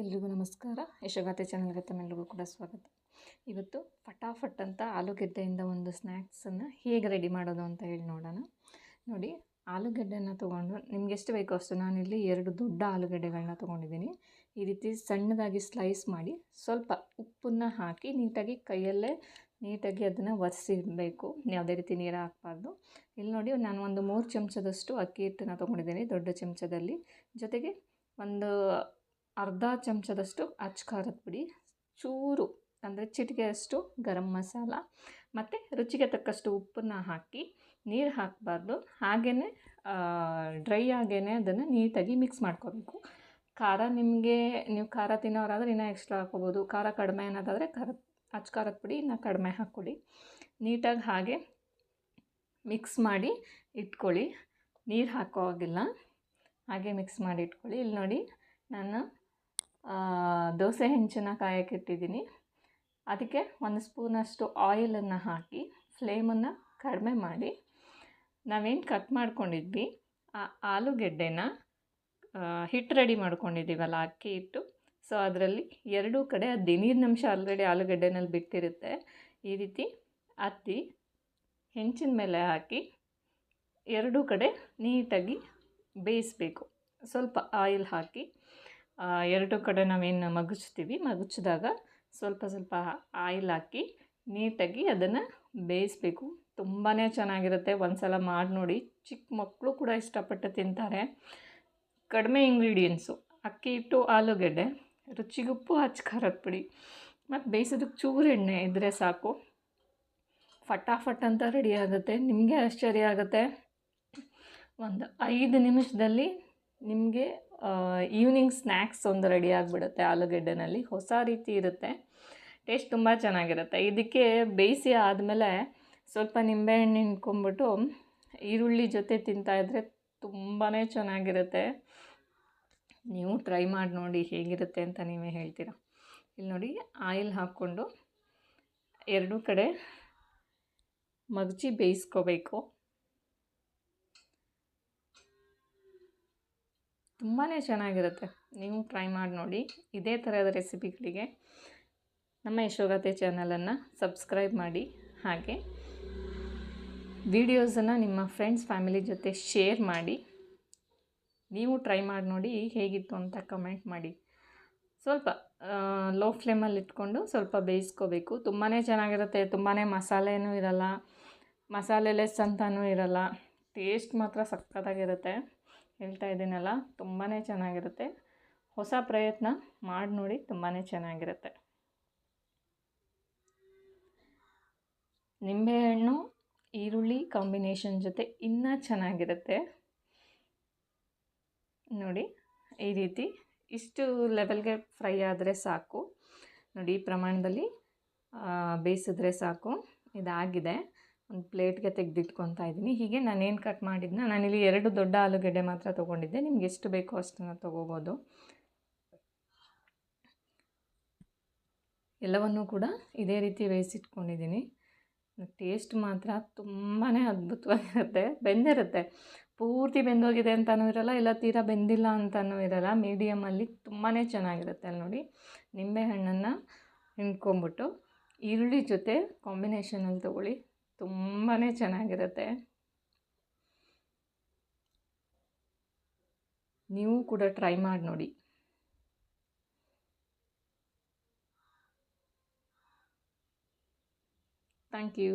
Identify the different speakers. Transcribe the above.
Speaker 1: ಎಲ್ರಿಗೂ ನಮಸ್ಕಾರ. ಯಶಗಾತೆ ಚಾನಲ್ಗೆ ತಮ್ಮೆಲ್ಲರಿಗೂ ಕೂಡ ಸ್ವಾಗತ. ಇವತ್ತು ಫಟಾಫಟ್ ಅಂತ ಆಲೂಗೆಡ್ಡೆಯಿಂದ ಒಂದು ಸ್ನ್ಯಾಕ್ಸನ್ನು ಹೇಗೆ ರೆಡಿ ಮಾಡೋದು ಅಂತ ಹೇಳಿ ನೋಡೋಣ. ನೋಡಿ, ಆಲೂಗೆಡ್ಡೆನ ತೊಗೊಂಡು ನಿಮ್ಗೆ ಎಷ್ಟು ಬೇಕೋ ಅಷ್ಟು ನಾನಿಲ್ಲಿ ಎರಡು ದೊಡ್ಡ ಆಲೂಗೆಡ್ಡೆಗಳನ್ನ ತೊಗೊಂಡಿದ್ದೀನಿ. ಈ ರೀತಿ ಸಣ್ಣದಾಗಿ ಸ್ಲೈಸ್ ಮಾಡಿ ಸ್ವಲ್ಪ ಉಪ್ಪನ್ನು ಹಾಕಿ ನೀಟಾಗಿ ಕೈಯಲ್ಲೇ ನೀಟಾಗಿ ಅದನ್ನು ಒರೆಸಿಡಬೇಕು ಯಾವುದೇ ರೀತಿ ನೀರು ಹಾಕಬಾರ್ದು. ಇಲ್ಲಿ ನೋಡಿ, ನಾನು ಒಂದು ಮೂರು ಚಮಚದಷ್ಟು ಅಕ್ಕಿ ಹಿಟ್ಟನ್ನು ತೊಗೊಂಡಿದ್ದೀನಿ ದೊಡ್ಡ ಚಮಚದಲ್ಲಿ. ಜೊತೆಗೆ ಒಂದು ಅರ್ಧ ಚಮಚದಷ್ಟು ಅಚ್ಚ ಖಾರದ ಪುಡಿ, ಚೂರು ಅಂದರೆ ಚಿಟಿಕೆಯಷ್ಟು ಗರಂ ಮಸಾಲ ಮತ್ತು ರುಚಿಗೆ ತಕ್ಕಷ್ಟು ಉಪ್ಪನ್ನ ಹಾಕಿ ನೀರು ಹಾಕಬಾರ್ದು. ಹಾಗೇ ಡ್ರೈ ಆಗೇ ಅದನ್ನು ನೀಟಾಗಿ ಮಿಕ್ಸ್ ಮಾಡ್ಕೋಬೇಕು. ಖಾರ ನಿಮಗೆ, ನೀವು ಖಾರ ತಿನ್ನೋರಾದರೆ ಇನ್ನೂ ಎಕ್ಸ್ಟ್ರಾ ಹಾಕೋಬೋದು ಖಾರ ಕಡಿಮೆ ಅನ್ನೋದಾದರೆ ಖಾರ, ಅಚ್ಚ ಖಾರದ ಪುಡಿ ಇನ್ನೂ ಕಡಿಮೆ ಹಾಕ್ಕೊಳ್ಳಿ ನೀಟಾಗಿ ಹಾಗೆ ಮಿಕ್ಸ್ ಮಾಡಿ ಇಟ್ಕೊಳ್ಳಿ. ನೀರು ಹಾಕೋ ಹಾಗಿಲ್ಲ. ಹಾಗೆ ಮಿಕ್ಸ್ ಮಾಡಿ ಇಟ್ಕೊಳ್ಳಿ. ಇಲ್ಲಿ ನೋಡಿ ನಾನು ದೋಸೆ ಹೆಂಚನ್ನು ಕಾಯಕ್ಕೆ ಇಟ್ಟಿದ್ದೀನಿ. ಅದಕ್ಕೆ ಒಂದು ಸ್ಪೂನಷ್ಟು ಆಯಿಲನ್ನು ಹಾಕಿ, ಫ್ಲೇಮನ್ನು ಕಡಿಮೆ ಮಾಡಿ. ನಾವೇನು ಕಟ್ ಮಾಡ್ಕೊಂಡಿದ್ವಿ? ಆ ಆಲೂಗೆಡ್ಡೆನ ಹಿಟ್ಟು ರೆಡಿ ಮಾಡ್ಕೊಂಡಿದ್ದೀವಲ್ಲ, ಅಕ್ಕಿ ಹಿಟ್ಟು. ಸೊ, ಅದರಲ್ಲಿ ಎರಡೂ ಕಡೆ ಅದು ನೀರಿನಂಶ ಆಲ್ರೆಡಿ ಆಲೂಗೆಡ್ಡೆನಲ್ಲಿ ಬಿಟ್ಟಿರುತ್ತೆ. ಈ ರೀತಿ ಅತ್ತಿ ಹೆಂಚಿನ ಮೇಲೆ ಹಾಕಿ ಎರಡೂ ಕಡೆ ನೀಟಾಗಿ ಬೇಯಿಸಬೇಕು. ಸ್ವಲ್ಪ ಆಯಿಲ್ ಹಾಕಿ. ಎರಡು ಕಡೆ ನಾವೇನು ಮಗುಚ್ತೀವಿ? ಮಗುಚಿದಾಗ ಸ್ವಲ್ಪ ಸ್ವಲ್ಪ ಆಯಿಲ್ ಹಾಕಿ ನೀಟಾಗಿ ಅದನ್ನು ಬೇಯಿಸಬೇಕು. ತುಂಬಾ ಚೆನ್ನಾಗಿರುತ್ತೆ. ಒಂದು ಸಲ ಮಾಡಿ ನೋಡಿ ಚಿಕ್ಕ ಮಕ್ಕಳು ಕೂಡ ಇಷ್ಟಪಟ್ಟು ತಿಂತಾರೆ. ಕಡಿಮೆ ಇಂಗ್ರೀಡಿಯೆಂಟ್ಸು ಅಕ್ಕಿ ಹಿಟ್ಟು, ಆಲೂಗೆಡ್ಡೆ, ರುಚಿಗುಪ್ಪು ಹಚ್ಚಿ ಖಾರದ ಪುಡಿ. ಮತ್ತು ಬೇಯಿಸೋದಕ್ಕೆ ಚೂರು ಎಣ್ಣೆ ಇದ್ದರೆ ಸಾಕು. ಫಟಾಫಟ್ ಅಂತ ರೆಡಿ ಆಗುತ್ತೆ. ನಿಮಗೆ ಆಶ್ಚರ್ಯ ಆಗುತ್ತೆ. ಒಂದು ಐದು ನಿಮಿಷದಲ್ಲಿ ನಿಮಗೆ ಈವ್ನಿಂಗ್ ಸ್ನ್ಯಾಕ್ಸ್ ಒಂದು ರೆಡಿ ಆಗಿಬಿಡುತ್ತೆ ಆಲೂಗೆಡ್ಡೆನಲ್ಲಿ. ಹೊಸ ರೀತಿ ಇರುತ್ತೆ. ಟೇಸ್ಟ್ ತುಂಬ ಚೆನ್ನಾಗಿರುತ್ತೆ. ಇದಕ್ಕೆ ಬೇಯಿಸಿ ಆದಮೇಲೆ ಸ್ವಲ್ಪ ನಿಂಬೆಹಣ್ಣು ಹಿಂಡ್ಕೊಂಬಿಟ್ಟು ಈರುಳ್ಳಿ ಜೊತೆ ತಿಂತಾಯಿದ್ರೆ ತುಂಬಾ ಚೆನ್ನಾಗಿರುತ್ತೆ. ನೀವು ಟ್ರೈ ಮಾಡಿ ನೋಡಿ ಹೇಗಿರುತ್ತೆ ಅಂತ ನೀವೇ ಹೇಳ್ತೀರಾ. ಇಲ್ಲಿ ನೋಡಿ ಆಯಿಲ್ ಹಾಕ್ಕೊಂಡು ಎರಡೂ ಕಡೆ ಮಗ್ಚಿ ಬೇಯಿಸ್ಕೋಬೇಕು. ತುಂಬಾ ಚೆನ್ನಾಗಿರುತ್ತೆ. ನೀವು ಟ್ರೈ ಮಾಡಿ ನೋಡಿ. ಇದೇ ಥರದ ರೆಸಿಪಿಗಳಿಗೆ ನಮ್ಮ ಯಶೋಗತೆ ಚಾನಲನ್ನು ಸಬ್ಸ್ಕ್ರೈಬ್ ಮಾಡಿ. ಹಾಗೆ ವಿಡಿಯೋಸನ್ನು ನಿಮ್ಮ ಫ್ರೆಂಡ್ಸ್ ಫ್ಯಾಮಿಲಿ ಜೊತೆ ಶೇರ್ ಮಾಡಿ. ನೀವು ಟ್ರೈ ಮಾಡಿ ನೋಡಿ ಹೇಗಿತ್ತು ಅಂತ ಕಮೆಂಟ್ ಮಾಡಿ. ಸ್ವಲ್ಪ ಲೋ ಫ್ಲೇಮಲ್ಲಿ ಇಟ್ಕೊಂಡು ಸ್ವಲ್ಪ ಬೇಯಿಸ್ಕೋಬೇಕು. ತುಂಬಾ ಚೆನ್ನಾಗಿರುತ್ತೆ. ತುಂಬಾ ಮಸಾಲೆನೂ ಇರಲ್ಲ. ಮಸಾಲೆ ಲೆಸ್ ಅಂತಲೂ ಇರಲ್ಲ. ಟೇಸ್ಟ್ ಮಾತ್ರ ಸಕ್ಕತ್ತಾಗಿರುತ್ತೆ ಹೇಳ್ತಾ ಇದ್ದೀನಲ್ಲ ತುಂಬಾ ಚೆನ್ನಾಗಿರುತ್ತೆ. ಹೊಸ ಪ್ರಯತ್ನ ಮಾಡಿ ನೋಡಿ ತುಂಬಾ ಚೆನ್ನಾಗಿರುತ್ತೆ. ನಿಂಬೆಹಣ್ಣು, ಈರುಳ್ಳಿ ಕಾಂಬಿನೇಷನ್ ಜೊತೆ ಇನ್ನೂ ಚೆನ್ನಾಗಿರುತ್ತೆ. ನೋಡಿ, ಈ ರೀತಿ ಇಷ್ಟು ಲೆವೆಲ್ಗೆ ಫ್ರೈ ಆದರೆ ಸಾಕು. ನೋಡಿ, ಈ ಪ್ರಮಾಣದಲ್ಲಿ ಬೇಯಿಸಿದ್ರೆ ಸಾಕು. ಇದಾಗಿದೆ. ಒಂದು ಪ್ಲೇಟ್ಗೆ ತೆಗೆದಿಟ್ಕೊತಾ ಇದ್ದೀನಿ. ಹೀಗೆ ನಾನೇನು ಕಟ್ ಮಾಡಿದ್ನ ನಾನಿಲ್ಲಿ ಎರಡು ದೊಡ್ಡ ಆಲೂಗೆಡ್ಡೆ ಮಾತ್ರ ತೊಗೊಂಡಿದ್ದೆ. ನಿಮ್ಗೆ ಎಷ್ಟು ಬೇಕೋ ಅಷ್ಟನ್ನು ತೊಗೋಬೋದು. ಎಲ್ಲವನ್ನೂ ಕೂಡ ಇದೇ ರೀತಿ ಬೇಯಿಸಿಟ್ಕೊಂಡಿದ್ದೀನಿ. ಟೇಸ್ಟ್ ಮಾತ್ರ ತುಂಬಾ ಅದ್ಭುತವಾಗಿರುತ್ತೆ. ಬೆಂದಿರುತ್ತೆ. ಪೂರ್ತಿ ಬೆಂದೋಗಿದೆ ಅಂತಲೂ ಇರಲ್ಲ, ಇಲ್ಲ ತೀರಾ ಬೆಂದಿಲ್ಲ ಅಂತಲೂ ಇರಲ್ಲ ಮೀಡಿಯಮಲ್ಲಿ ತುಂಬಾ ಚೆನ್ನಾಗಿರುತ್ತೆ ಅಲ್ಲಿ ನೋಡಿ. ನಿಂಬೆಹಣ್ಣನ್ನು ಹಿಂಡ್ಕೊಂಬಿಟ್ಟು, ಈರುಳ್ಳಿ ಜೊತೆ ಕಾಂಬಿನೇಷನಲ್ಲಿ ತೊಗೊಳ್ಳಿ. ತುಂಬಾ ಚೆನ್ನಾಗಿರುತ್ತೆ. ನೀವು ಕೂಡ ಟ್ರೈ ಮಾಡಿ ನೋಡಿ. Thank you.